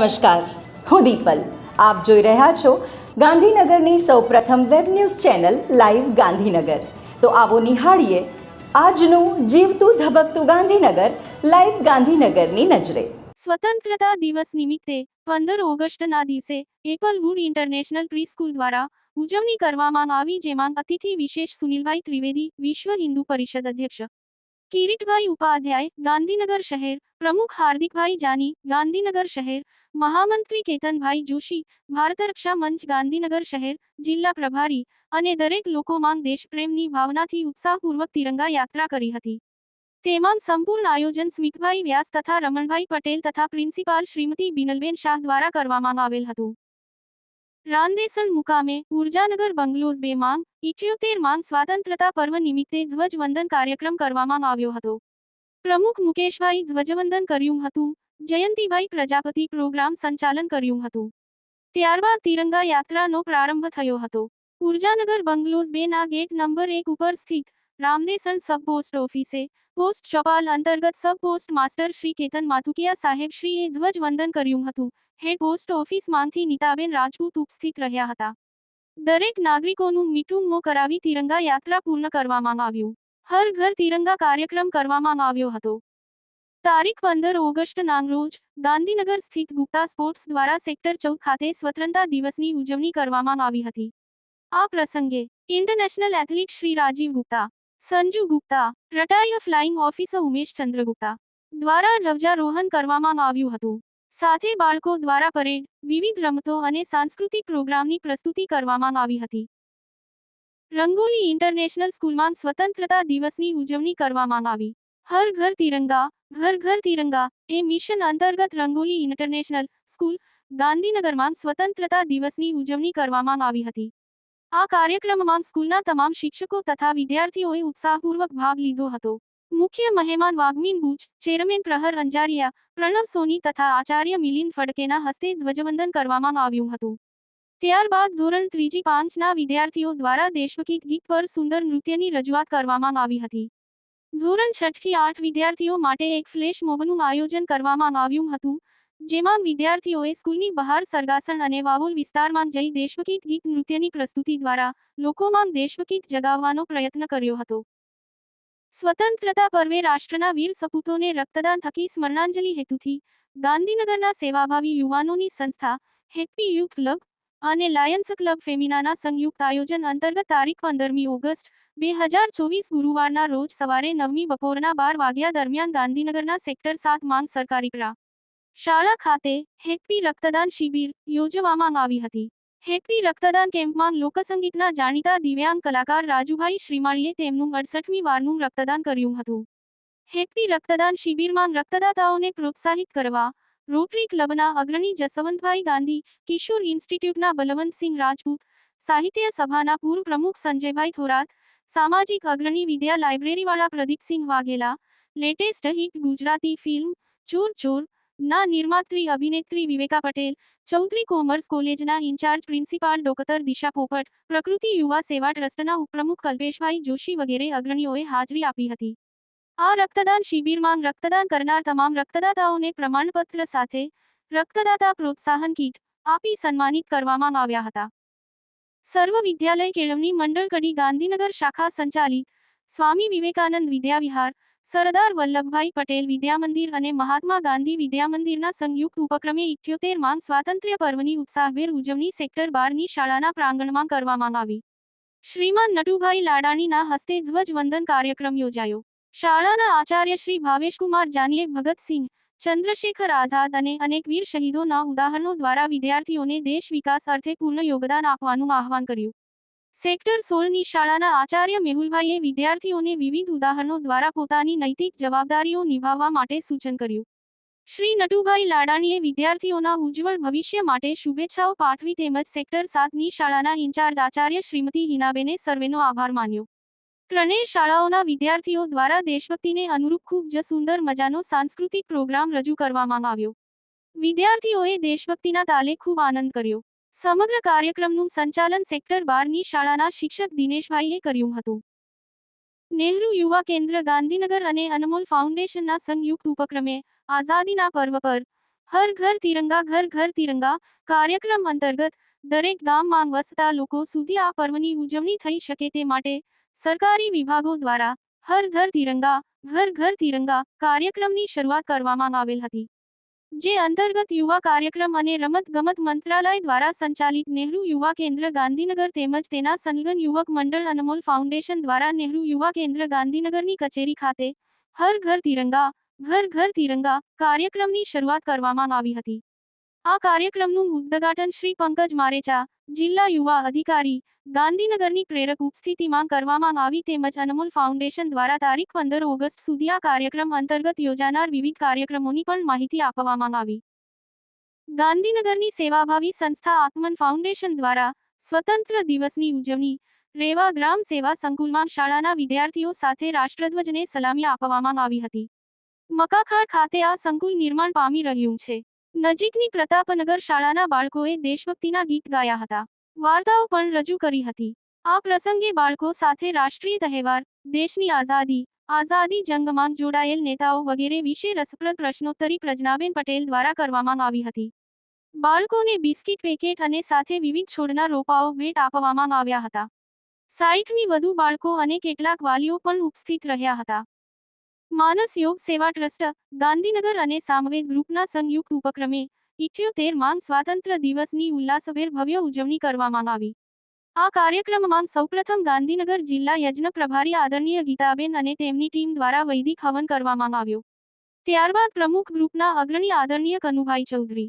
નમસ્કાર, હું દીપલ. આપ જોઈ રહ્યા છો ગાંધીનગરની સૌપ્રથમ web news channel live Gandhinagar. તો આવો નિહાળીએ આજનું જીવતું ધબકતું ગાંધીનગર, લાઈવ ગાંધીનગરની નજરે. સ્વતંત્રતા દિવસ નિમિત્તે પંદર ઓગસ્ટના દિવસે એપલવુડ ઇન્ટરનેશનલ પ્રી સ્કૂલ દ્વારા ઉજવણી કરવામાં આવી, જેમાં અતિથિ વિશેષ સુનિલભાઈ ત્રિવેદી, વિશ્વ હિન્દુ પરિષદ અધ્યક્ષ કિરીટભાઈ ઉપાધ્યાય, ગાંધીનગર શહેર. પ્રમુખ હાર્દિકભાઈ જાની, ગાંધીનગર શહેર. મહામંત્રી કેતનભાઈ જોશી, ભારત રક્ષા મંચ, ગાંધીનગર શહેર. જિલ્લા પ્રભારી અને દરેક લોકોમાં દેશપ્રેમની ભાવનાથી ઉત્સાહપૂર્વક તિરંગા યાત્રા કરી હતી. તેમાં સંપૂર્ણ આયોજન સ્મિતભાઈ વ્યાસ તથા રમણભાઈ પટેલ તથા પ્રિન્સિપાલ શ્રીમતી બિનલબેન શાહ દ્વારા કરવામાં આવેલ હતું. રાંદેસણ મુકામે ઉર્જાનગર બંગલોઝ બે માંગ, ઇઠ્યોતેર માંગ સ્વાતંત્રતા પર્વ નિમિત્તે ધ્વજવંદન કાર્યક્રમ કરવામાં આવ્યો હતો. પ્રમુખ મુકેશભાઈ ધ્વજવંદન કર્યું હતું, જયંતિભાઈ પ્રજાપતિ પ્રોગ્રામ સંચાલન કર્યું હતું. ત્યારબાદ તિરંગા યાત્રાનો પ્રારંભ થયો હતો. ઉર્જાનગર બંગલોઝ બે ના ગેટ નંબર એક ઉપર સ્થિત રામદેસણ સબ પોસ્ટ ઓફિસે પોસ્ટ ચોપાલ અંતર્ગત sub post master Shri Ketan Mathukiya સાહેબ શ્રીએ ધ્વજવંદન કર્યું હતું. હેડ પોસ્ટ ઓફિસમાંથી નીતાબેન રાજપૂત ઉપસ્થિત રહ્યા હતા. દરેક નાગરિકોનું મીઠું મો કરાવી તિરંગા યાત્રા પૂર્ણ કરવામાં આવ્યું. હર ઘર તિરંગા કાર્યક્રમ કરવામાં આવ્યો હતો. તારીખ પંદર ઓગસ્ટના રોજ ગાંધીનગર સ્થિત ગુપ્તા સ્પોર્ટ્સ દ્વારા સેક્ટર ચૌદ ખાતે સ્વતંત્રતા દિવસની ઉજવણી કરવામાં આવી હતી. આ પ્રસંગે ઇન્ટરનેશનલ એથ્લીટ શ્રી રાજીવ ગુપ્તા સંજુ ગુપ્તા રટાય ફ્લાઇંગ ઓફિસર ઉમેશ ચંદ્રગુપ્તા દ્વારા ધ્વજારોહણ કરવામાં આવ્યું હતું. સાથે બાળકો દ્વારા પરેડ, વિવિધ રમતો અને સાંસ્કૃતિક પ્રોગ્રામની પ્રસ્તુતિ કરવામાં આવી હતી. રંગોલી ઇન્ટરનેશનલ સ્કૂલમાં સ્વતંત્રતા દિવસની ઉજવણી કરવામાં આવી. હર ઘર તિરંગા, ઘર ઘર તિરંગા એ મિશન અંતર્ગત રંગોલી ઇન્ટરનેશનલ સ્કૂલ ગાંધીનગરમાં સ્વતંત્રતા દિવસની ઉજવણી કરવામાં આવી હતી. આ કાર્યક્રમમાં સ્કૂલના તમામ શિક્ષકો તથા વિદ્યાર્થીઓએ ઉત્સાહપૂર્વક ભાગ લીધો હતો. મુખ્ય મહેમાન વાગ્મીન બુચ ચેરમેન પ્રહર અંજારિયા, પ્રણવ સોની તથા આચાર્ય મિલિંદ ફડકેના હસ્તે ધ્વજવંદન કરવામાં આવ્યું હતું. ત્યારબાદ ધોરણ ત્રીજી પાંચના વિદ્યાર્થીઓ દ્વારા દેશભક્તિ ગીત પર સુંદર નૃત્યની રજૂઆત કરવામાં આવી હતી. ધોરણ છઠથી આઠ વિદ્યાર્થીઓ માટે એક ફ્લેશ મોબનું આયોજન કરવામાં આવ્યું હતું. જેમાં વિદ્યાર્થીઓએ સ્કૂલની બહાર સરગાસણ અને વાવોલ વિસ્તારમાં જઈ દેશભક્તિ ગીત નૃત્યની પ્રસ્તુતિ દ્વારા લોકોમાં દેશભક્તિ જગાવવાનો પ્રયત્ન કર્યો હતો. સ્વતંત્રતા પર્વે રાષ્ટ્રના વીર સપૂતોને રક્તદાન થકી સ્મરણાંજલિ હેતુથી ગાંધીનગરના સેવાભાવી યુવાનોની સંસ્થા હેપી યુથ ક્લબ અને લાયન્સ ક્લબ ફેમિનાના સંયુક્ત આયોજન અંતર્ગત તારીખ પંદરમી ઓગસ્ટ બે હજાર ચોવીસ ગુરુવારના રોજ સવારે નવમી બપોરના બાર વાગ્યા દરમિયાન ગાંધીનગરના સેક્ટર સાત માંગ સરકારી શાળા ખાતે હેપી રક્તદાન શિબિર યોજવામાં આવી હતી. હેપી રક્તદાન કેમ્પમાં લોકસંગીતના જાણીતા દિવ્યાંગ કલાકાર રાજુભાઈ શ્રીમાળીએ તેમનું અડસઠમી વારનું રક્તદાન કર્યું હતું. હેપી રક્તદાન શિબિરમાં રક્તદાતાઓને પ્રોત્સાહિત કરવા રોટરી ક્લબના અગ્રણી જસવંતભાઈ ગાંધી, કિશોર ઇન્સ્ટિટ્યૂટના બલવંતસિંહ રાજપૂત, સાહિત્ય સભાના પૂર્વ પ્રમુખ સંજયભાઈ થોરાત, સામાજિક અગ્રણી Vidya લાઇબ્રેરીવાળા Pradipsinh Vaghela, latest hit Gujarati film Chor Chor ના નિર્માત્રી અભિનેત્રી વિવેકા પટેલ, ચૌધરી કોમર્સ કોલેજના incharge principal doctor Disha Popat, પ્રકૃતિ યુવા સેવા ટ્રસ્ટના ઉપપ્રમુખ કલ્પેશભાઈ જોશી વગેરે અગ્રણીઓએ હાજરી આપી હતી. આ રક્તદાન શિબિરમાં રક્તદાન કરનાર તમામ રક્તદાતાઓને પ્રમાણપત્ર સાથે રક્તદાતા પ્રોત્સાહન કીટ આપી સન્માનિત કરવામાં આવ્યા હતા. સર્વ વિદ્યાલય કેળવણી મંડળ કડી ગાંધીનગર શાખા સંચાલિત સ્વામી વિવેકાનંદ વિદ્યાવિહાર સરદાર વલ્લભભાઈ પટેલ વિદ્યામંદિર અને મહાત્મા ગાંધી વિદ્યામંદિરના સંયુક્ત ઉપક્રમે ઇઠ્યોતેરમાં સ્વાતંત્ર્ય પર્વની ઉત્સાહભેર ઉજવણી સેક્ટર બારની શાળાના પ્રાંગણમાં કરવામાં આવી. શ્રીમાન નટુભાઈ લાડાણીના હસ્તે ધ્વજવંદન કાર્યક્રમ યોજાયો. શાળાના આચાર્ય શ્રી ભાવેશકુમાર જાનીએ ભગતસિંહ ચંદ્રશેખર આઝાદ અને અનેક વીર શહીદોના ઉદાહરણો દ્વારા વિદ્યાર્થીઓને દેશ વિકાસ અર્થે પૂર્ણ યોગદાન આપવાનું આહવાન કર્યું. સેક્ટર સોળની શાળાના આચાર્ય મેહુલભાઈએ વિદ્યાર્થીઓને વિવિધ ઉદાહરણો દ્વારા પોતાની નૈતિક જવાબદારીઓ નિભાવવા માટે સૂચન કર્યું. શ્રી નટુભાઈ લાડાણીએ વિદ્યાર્થીઓના ઉજ્જવળ ભવિષ્ય માટે શુભેચ્છાઓ પાઠવી તેમજ સેક્ટર સાતની શાળાના ઇન્ચાર્જ આચાર્ય શ્રીમતી હિનાબેને સર્વેનો આભાર માન્યો. ત્રણેય શાળાઓના વિદ્યાર્થીઓ દ્વારા દેશભક્તિને અનુરૂપ ખૂબ જ સુંદર મજાનો સાંસ્કૃતિક પ્રોગ્રામ રજૂ કરવામાં આવ્યો. વિદ્યાર્થીઓએ દેશભક્તિના તાલે ખૂબ આનંદ કર્યો. સમગ્ર કાર્યક્રમનું સંચાલન સેક્ટર બારની શાળાના શિક્ષક દિનેશભાઈએ કર્યું હતું. નેહરુ યુવા કેન્દ્ર ગાંધીનગર અને અનમોલ ફાઉન્ડેશનના સંયુક્ત ઉપક્રમે આઝાદીના પર્વ પર હર ઘર તિરંગા, ઘર ઘર તિરંગા કાર્યક્રમ અંતર્ગત દરેક ગામમાં વસતા લોકો સુધી આ પર્વની ઉજવણી થઈ શકે તે માટે સરકારી વિભાગો દ્વારા હર ઘર તિરંગા, ઘર ઘર તિરંગા કાર્યક્રમની શરૂઆત કરવામાં આવેલ હતી. જે અંતર્ગત યુવા કાર્યક્રમ અને રમત ગમત મંત્રાલય દ્વારા સંચાલિત નહેરુ યુવા કેન્દ્ર ગાંધીનગર તેમજ તેના સંલગ્ન યુવક મંડળ અનમોલ ફાઉન્ડેશન દ્વારા નહેરુ યુવા કેન્દ્ર ગાંધીનગરની કચેરી ખાતે હર ઘર તિરંગા, ઘર ઘર તિરંગા કાર્યક્રમની શરૂઆત કરવામાં આવી હતી. આ કાર્યક્રમનું ઉદ્ઘાટન શ્રી પંકજ મારેચા, જિલ્લા યુવા અધિકારી, ગાંધીનગરની પ્રેરક ઉપસ્થિતિમાં કરવામાં આવી તેમજ અનમોલ ફાઉન્ડેશન દ્વારા તારીખ પંદર ઓગસ્ટ સુધી આ કાર્યક્રમ અંતર્ગત યોજાનાર વિવિધ કાર્યક્રમોની પણ માહિતી આપવામાં આવી. ગાંધીનગરની સેવાભાવી સંસ્થા આત્મન ફાઉન્ડેશન દ્વારા સ્વતંત્ર દિવસની ઉજવણી, રેવા ગ્રામ સેવા સંકુલમાં શાળાના વિદ્યાર્થીઓ સાથે રાષ્ટ્રધ્વજને સલામી આપવામાં આવી હતી. મકાખાર ખાતે આ સંકુલ નિર્માણ પામી રહ્યું છે. નજીકની પ્રતાપનગર શાળાના બાળકોએ દેશભક્તિના ગીત ગાયા હતા. વાર્તાઓ પણ રજૂ કરી હતી. આ પ્રસંગે બાળકો સાથે રાષ્ટ્રીય તહેવાર, દેશની આઝાદી આઝાદી જંગમાં જોડાયેલ નેતાઓ વગેરે વિશે રસપ્રદ પ્રશ્નોત્તરી પ્રજ્ઞાબેન પટેલ દ્વારા કરવામાં આવી હતી. બાળકોને બિસ્કિટ પેકેટ અને સાથે વિવિધ છોડના રોપાઓ ભેટ આપવામાં આવ્યા હતા. સાઈઠની વધુ બાળકો અને કેટલાક વાલીઓ પણ ઉપસ્થિત રહ્યા હતા. માનસ યોગ સેવા ટ્રસ્ટ, ગાંધીનગર અને સામવેદ ગ્રુપના સંયુક્ત ઉપક્રમે ઇઠ્યોતેર માંગ સ્વાતંત્ર્ય દિવસની ઉલ્લાસભેર ભવ્ય ઉજવણી કરવામાં આવી. આ કાર્યક્રમમાં સૌપ્રથમ ગાંધીનગર જિલ્લા યજ્ઞ પ્રભારી આદરણીય ગીતાબેન અને તેમની ટીમ દ્વારા વૈદિક હવન કરવામાં આવ્યો. ત્યારબાદ પ્રમુખ ગ્રુપના અગ્રણી આદરણીય કનુભાઈ ચૌધરી